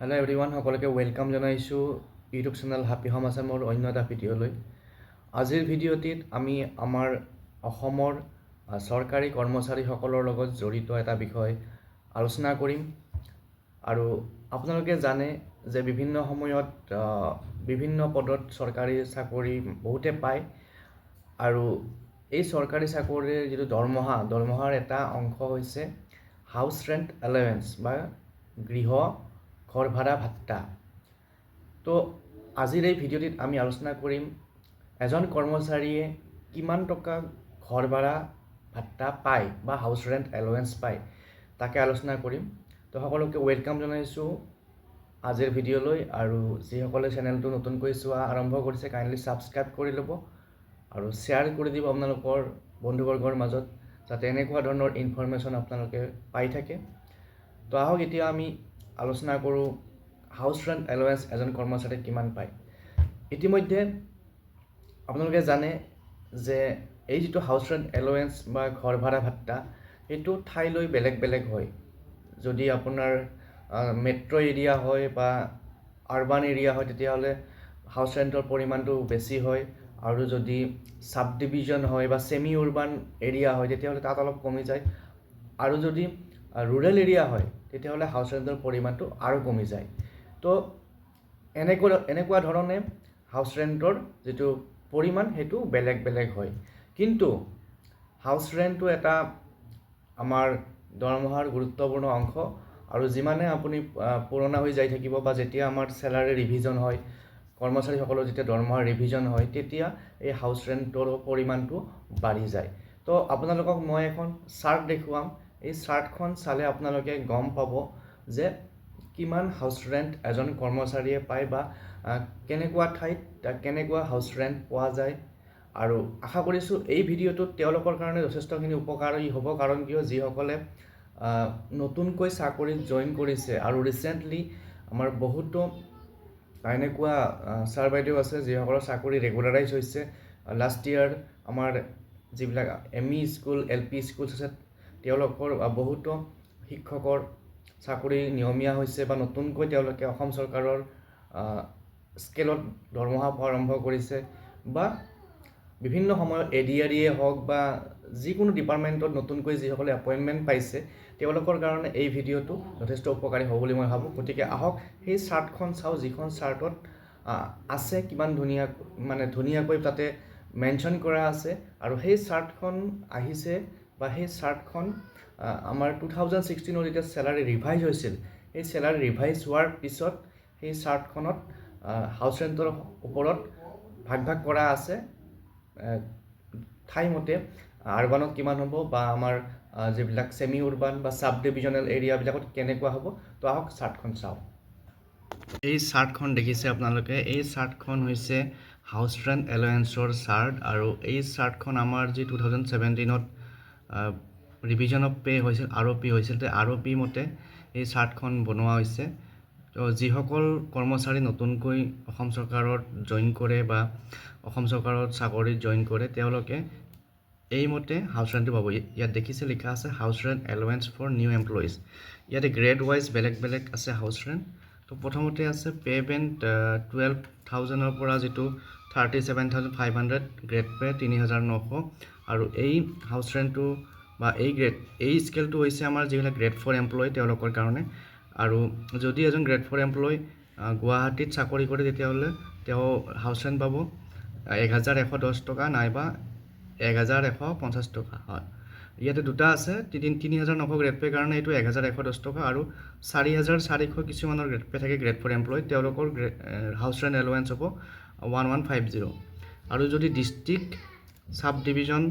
Hello' everyone সকলোকে welcome জনাইছোঁ YouTube channel happy home আছামৰ অন্য এটা ভিডিঅ'লৈ আজিৰ ভিডিঅ'টিত আমি আমাৰ অসমৰ চৰকাৰী কৰ্মচাৰীসকলৰ লগত জড়িত এটা বিষয় আলোচনা কৰিম। আৰু আপোনালোকে জানে যে বিভিন্ন সময়ত বিভিন্ন পদত চৰকাৰী চাকৰি বহুতে পায়। আৰু এই চৰকাৰী চাকৰিৰ যিটো দৰমহা, দৰমহাৰ এটা অংশ হৈছে হাউচ ৰেণ্ট এলেৱেঞ্চ বা গৃহ ঘৰ ভাড়া ভাত্তা তো আজিৰ এই ভিডিঅ'টিত আমি আলোচনা কৰিম, এজন কৰ্মচাৰীয়ে কিমান টকা ঘৰ ভাড়া ভাত্তা পায় বা হাউচ ৰেণ্ট এলেৱেঞ্চ পায়, তাকে আলোচনা কৰিম। তো সকলোকে ৱেলকাম জনাইছোঁ আজিৰ ভিডিঅ'লৈ আৰু যিসকলে চেনেলটো নতুনকৈ চোৱা আৰম্ভ কৰিছে কাইণ্ডলি ছাবস্ক্ৰাইব কৰি ল'ব আৰু শ্বেয়াৰ কৰি দিব আপোনালোকৰ বন্ধুবৰ্গৰ মাজত, যাতে এনেকুৱা ধৰণৰ ইনফৰমেশ্যন আপোনালোকে পাই থাকে। তো আহক, এতিয়া আমি আলোচনা কৰোঁ হাউচ ৰেণ্ট এলোৱেঞ্চ এজন কৰ্মচাৰীয়ে কিমান পায়। ইতিমধ্যে আপোনালোকে জানে যে এই যিটো হাউচ ৰেণ্ট এলোৱেঞ্চ বা ঘৰ ভাড়া ভাত্তা সেইটো ঠাইলৈ বেলেগ বেলেগ হয়। যদি আপোনাৰ মেট্ৰ' এৰিয়া হয় বা আৰবান এৰিয়া হয়, তেতিয়াহ'লে হাউচ ৰেণ্টৰ পৰিমাণটো বেছি হয়। আৰু যদি ছাব ডিভিজন হয় বা ছেমি উৰবান এৰিয়া হয়, তেতিয়াহ'লে তাত অলপ কমি যায়। আৰু যদি ৰুৰেল এৰিয়া হয় তেতিয়াহ'লে হাউচ ৰেণ্টৰ পৰিমাণটো আৰু কমি যায়। তো এনেকুৱা এনেকুৱা ধৰণে হাউচ ৰেণ্টৰ যিটো পৰিমাণ, সেইটো বেলেগ বেলেগ হয়। কিন্তু হাউচ ৰেণ্টটো এটা আমাৰ দৰমহাৰ গুৰুত্বপূৰ্ণ অংশ আৰু যিমানে আপুনি পুৰণা হৈ যাই থাকিব বা যেতিয়া আমাৰ চেলাৰী ৰিভিজন হয়, কৰ্মচাৰীসকলৰ যেতিয়া দৰমহাৰ ৰিভিজন হয়, তেতিয়া এই হাউচ ৰেণ্টৰ পৰিমাণটো বাঢ়ি যায়। তো আপোনালোকক মই এখন চাৰ্ট দেখুৱাম। এই চাৰ্টখন চালে আপোনালোকে গম পাব যে কিমান হাউচ ৰেণ্ট এজন কৰ্মচাৰীয়ে পায় বা কেনেকুৱা ঠাইত কেনেকুৱা হাউচ ৰেণ্ট পোৱা যায়। আৰু আশা কৰিছোঁ এই ভিডিঅ'টোত তেওঁলোকৰ কাৰণে যথেষ্টখিনি উপকাৰী হ'ব। কাৰণ কিয়? যিসকলে নতুনকৈ চাকৰিত জইন কৰিছে। আৰু ৰিচেণ্টলি আমাৰ বহুতো, এনেকুৱা ছাৰ বাইদেউ আছে, যিসকলৰ চাকৰি ৰেগুলাৰাইজ হৈছে। লাষ্ট ইয়াৰ আমাৰ যিবিলাক M E school L P school আছে তেওঁলোকৰ বহুতো শিক্ষকৰ চাকৰি নিয়মীয়া হৈছে বা নতুনকৈ তেওঁলোকে অসম চৰকাৰৰ স্কেলত দৰমহা পোৱা আৰম্ভ কৰিছে বা বিভিন্ন সময়ত এ ডি আৰ ইয়ে হওক বা যিকোনো ডিপাৰ্টমেণ্টত নতুনকৈ যিসকলে এপইণ্টমেণ্ট পাইছে, তেওঁলোকৰ কাৰণে এই ভিডিঅ'টো যথেষ্ট উপকাৰী হ'ব বুলি মই ভাবোঁ। গতিকে আহক, সেই চাৰ্টখন চাওঁ, যিখন চাৰ্টত আছে কিমান ধুনীয়া মানে ধুনীয়াকৈ তাতে মেনশ্যন কৰা আছে। আৰু সেই চাৰ্টখন আহিছে বা সেই চাৰ্টখন আমাৰ টু থাউজেণ্ড ছিক্সটিনত যেতিয়া চেলাৰী ৰিভাইজ হৈছিল। সেই চেলাৰী ৰিভাইজ হোৱাৰ পিছত সেই চাৰ্টখনত হাউচ ৰেণ্টৰ ওপৰত ভাগ ভাগ কৰা আছে। ঠাইমতে আৰবানত কিমান হ'ব বা আমাৰ যিবিলাক ছেমি উৰবান বা ছাব ডিভিজনেল এৰিয়াবিলাকত কেনেকুৱা হ'ব, তো আহক চাৰ্টখন চাওঁ। এই চাৰ্টখন দেখিছে আপোনালোকে। এই চাৰ্টখন হৈছে হাউচ ৰেণ্ট এলায়েন্সৰ চাৰ্ট আৰু এই চাৰ্টখন আমাৰ যি টু থাউজেণ্ড ছেভেণ্টিনত ৰিভিজন অফ পে' হৈছিল আৰ অ' পি হৈছিল, তে আৰ অ' পি মতে এই চাৰ্টখন বনোৱা হৈছে। তো যিসকল কৰ্মচাৰী নতুনকৈ অসম চৰকাৰত জইন কৰে বা অসম চৰকাৰত চাকৰিত জইন কৰে, তেওঁলোকে এইমতে হাউচ ৰেণ্টটো পাব। ইয়াত দেখিছে, লিখা আছে house rent allowance for new employees ইয়াতে গ্ৰেড ৱাইজ বেলেগ বেলেগ আছে হাউচ ৰেণ্ট তো প্ৰথমতে আছে পে' বেণ্ট টুৱেল্ভ থাউজেণ্ডৰ পৰা যিটো thirty seven thousand five hundred grade pay' তিনি হাজাৰ নশ। আৰু এই হাউচ ৰেণ্টটো বা এই গ্ৰেড এই স্কেলটো হৈছে আমাৰ যিবিলাক গ্ৰেড ফ'ৰ এমপ্লয় তেওঁলোকৰ কাৰণে। আৰু যদি এজন গ্ৰেড ফ'ৰ এমপ্লয় গুৱাহাটীত চাকৰি কৰে তেতিয়াহ'লে তেওঁ হাউচ ৰেণ্ট পাব এক হাজাৰ এশ দহ টকা নাইবা এক হাজাৰ এশ পঞ্চাছ টকা, হয়। ইয়াতে দুটা আছে, তিনি তিনি হাজাৰ নশ গ্ৰেড পে' কাৰণে এইটো এক হাজাৰ এশ দহ টকা আৰু চাৰি হাজাৰ চাৰিশ কিছুমানৰ গ্ৰেড পে' থাকে গ্ৰেড ফ'ৰ এমপ্লয় তেওঁলোকৰ হাউচ ৰেণ্ট এলোৱেঞ্চ হ'ব ওৱান ওৱান ফাইভ জিৰ' আৰু যদি ডিষ্ট্ৰিক্ট ছাব ডিভিজন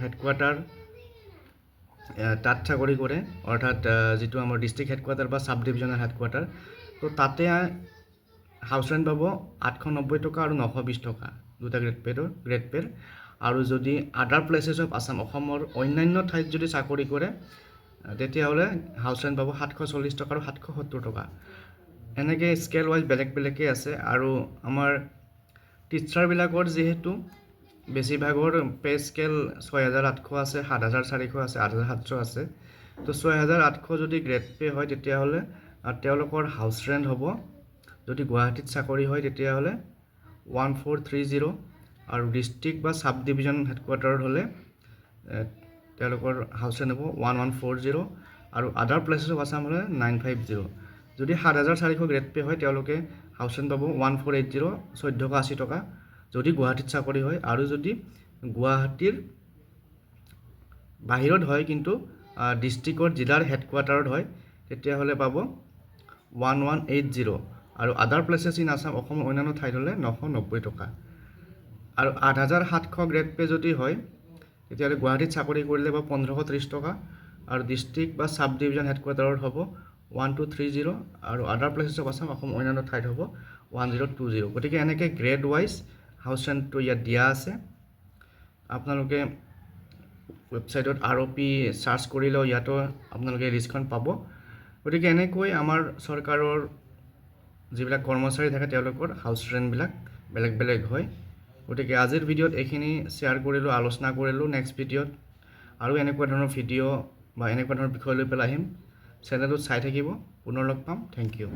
হেডকোৱাৰ্টাৰ তাত চাকৰি কৰে অৰ্থাৎ যিটো আমাৰ ডিষ্ট্ৰিক্ট হেডকোৱাৰ্টাৰ বা ছাব ডিভিজনেল হেডকোৱাৰ্টাৰ তো তাতে হাউচ ৰেণ্ট পাব আঠশ নব্বৈ টকা আৰু নশ বিছ টকা, দুটা গ্ৰেড পেডৰ গ্ৰেড পেড আৰু যদি আদাৰ প্লেচেছ অফ আছাম অসমৰ অন্যান্য ঠাইত যদি চাকৰি কৰে তেতিয়াহ'লে হাউচ ৰেণ্ট পাব সাতশ চল্লিছ টকা আৰু সাতশ সত্তৰ টকা। এনেকৈ স্কেল ৱাইজ বেলেগ বেলেগকৈ আছে। আৰু আমাৰ টিচাৰবিলাকৰ যিহেতু বেছিভাগৰ পে' স্কেল ছয় হাজাৰ আঠশ আছে, সাত হাজাৰ চাৰিশ আছে, আঠ হাজাৰ সাতশ আছে। তো ছয় হাজাৰ আঠশ যদি গ্ৰেড পে' হয়, তেতিয়াহ'লে তেওঁলোকৰ হাউচ ৰেণ্ট হ'ব। যদি গুৱাহাটীত চাকৰি হয়, তেতিয়াহ'লে ওৱান ফ'ৰ থ্ৰী জিৰ' আৰু ডিষ্ট্ৰিক্ট বা চাব ডিভিজন হেডকোৱাৰ্টাৰত হ'লে তেওঁলোকৰ হাউচ ৰেণ্ট হ'ব ওৱান ওৱান ফ'ৰ জিৰ' আৰু আদাৰ প্লেচেছ অফ আছাম হ'লে নাইন ফাইভ জিৰ' যদি সাত হাজাৰ চাৰিশ গ্ৰেড পে' হয়, তেওঁলোকে হাউচ ৰেণ্ট পাব ওৱান ফ'ৰ এইট জিৰ' চৈধ্যশ আশী টকা। যদি গুৱাহাটীত চাকৰি হয় আৰু যদি গুৱাহাটীৰ বাহিৰত হয় কিন্তু ডিষ্ট্ৰিক্টৰ জিলাৰ হেডকোৱাৰ্টাৰত হয়, তেতিয়াহ'লে পাব ওৱান ওৱান এইট জিৰ' আৰু আদাৰ প্লেচেছ ইন আছাম অসমৰ অন্যান্য ঠাইত হ'লে নশ নব্বৈ টকা। আৰু আঠ হাজাৰ সাতশ গ্ৰেড পে' যদি হয়, তেতিয়াহ'লে গুৱাহাটীত চাকৰি কৰিলে পাব পোন্ধৰশ ত্ৰিছ টকা আৰু ডিষ্ট্ৰিক্ট বা চাব ডিভিজন হেডকোৱাৰ্টাৰত হ'ব ওৱান টু থ্ৰী জিৰ' আৰু আদাৰ প্লেচেছ অফ আছাম অসম অন্যান্য ঠাইত হ'ব ওৱান জিৰ' টু জিৰ' গতিকে এনেকৈ গ্ৰেড ৱাইজ হাউচ ৰেণ্টটো ইয়াত দিয়া আছে। আপোনালোকে ৱেবছাইটত আৰ পি চাৰ্চ কৰিলেও ইয়াতো আপোনালোকে লিষ্টখন পাব। গতিকে এনেকৈ আমাৰ চৰকাৰৰ যিবিলাক কৰ্মচাৰী থাকে, তেওঁলোকৰ হাউচ ৰেণ্টবিলাক বেলেগ বেলেগ হয়। গতিকে আজিৰ ভিডিঅ'ত এইখিনি শ্বেয়াৰ কৰিলোঁ, আলোচনা কৰিলোঁ। নেক্সট ভিডিঅ'ত আৰু এনেকুৱা ধৰণৰ ভিডিঅ' বা এনেকুৱা ধৰণৰ বিষয় লৈ পেলাই আহিম। চেনেলটোত চাই থাকিব। পুনৰ লগ পাম। Thank you.